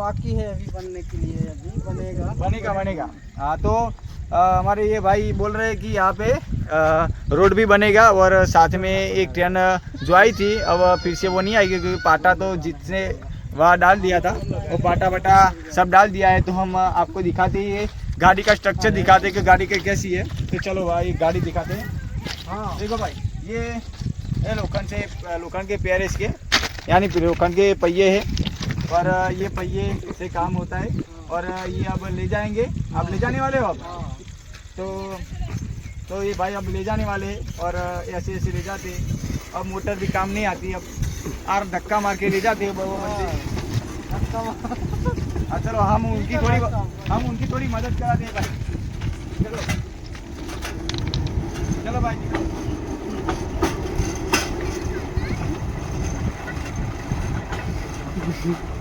बाकी है अभी बनने के लिए अभी बनेगा। बनेगा बनेगा। हाँ तो हमारे ये भाई बोल रहे हैं कि यहाँ पे रोड भी बनेगा और साथ में एक ट्रेन जो आई थी अब फिर से वो नहीं आएगी क्योंकि पाटा तो जितने वहाँ डाल दिया था वो पाटा वाटा सब डाल दिया है। तो हम आपको दिखाते हैं गाड़ी का स्ट्रक्चर दिखाते हैं कि गाड़ी का कैसी है। तो चलो भाई गाड़ी दिखाते हैं। हाँ। देखो भाई ये ये लोखंड से लोखंड के पैर इसके यानी लोखंड के पहिए है। और ये पहिए से काम होता है। और ये अब ले जाएँगे। आप ले जाने वाले हो हाँ तो तो ये भाई अब ले जाने वाले और ऐसे ऐसे ले जाते अब मोटर भी काम नहीं आती, अब आर धक्का मार के ले जाते हैं हाँ चलो, हम उनकी थोड़ी हम उनकी थोड़ी मदद कराते हैं भाई। चलो। चलो भाई, निकलो।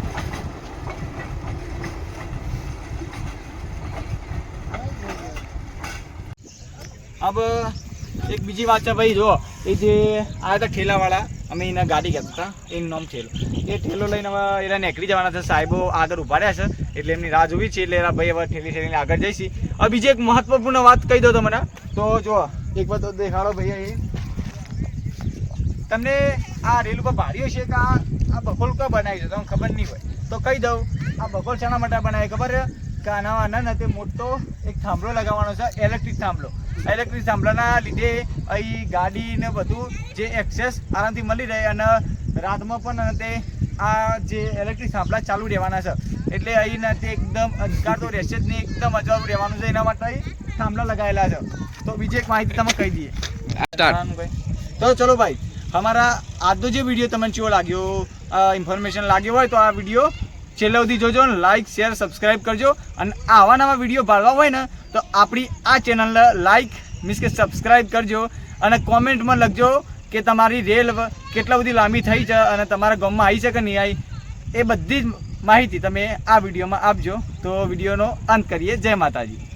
अब એક બીજી વાત છે ભાઈ જો એ જે આ હતા ઠેલાવાળા અમે એના ગાડી કહેતા હતા એનું નામ ઠેલો એ ઠેલો લઈને હવે એના નીકળી જવાના છે સાહેબો આગળ ઊભા રહ્યા છે એટલે એમની રાહ જોવી છે એટલે ભાઈ હવે ઠેલી ઠેલીને આગળ જઈશી હવે બીજી એક મહત્વપૂર્ણ વાત કહી દો મને તો જો એક વાર દેખાડો ભાઈ તમને આ રેલ ઉપર ભાર્યો છે કે આ આ બકોલ કો બનાવી છે તમને ખબર નહીં હોય તો કહી દઉં આ બકોલ શાના માટે બનાવે ખબર છે કે આના આના ને તે મોટો એક થાંભલો લગાવવાનો છે ઇલેક્ટ્રિક થાંભલો. ઇલેક્ટ્રિક થાંભલાના લીધે અહીં ગાડી ને બધું જે એક્સેસ આરામથી મળી રહે અને રાતમાં પણ તે આ જે ઇલેક્ટ્રિક થાંભલા ચાલુ રહેવાના છે. એટલે અહીં તે એકદમ અંધકાર તો રહેશે જ નહીં એકદમ અજવાળું રહેવાનું છે એના માટે થાંભલા લગાવેલા છે. તો બીજી એક માહિતી તમે કહી દઈએ. તો ચલો ભાઈ અમારા આજનો જે વીડિયો તમને કેવો લાગ્યો ઇન્ફોર્મેશન લાગ્યો હોય તો આ વીડિયો છેલ્લે સુધી જોજો લાઇક શેર સબસ્ક્રાઇબ કરજો. અને આવા નવા વીડિયો ભાળવા હોય ને, તો આપણી આ ચેનલને લાઇક મીન્સ કે સબસ્ક્રાઇબ કરજો. અને કોમેન્ટમાં લખજો કે તમારી રેલ કેટલા બધી લાંબી થઈ છે અને તમારા ગામમાં આવી છે કે નહીં આવી. એ બધી જ માહિતી તમે આ વિડીયોમાં આપજો. તો વિડીયોનો અંત કરીએ. જય માતાજી.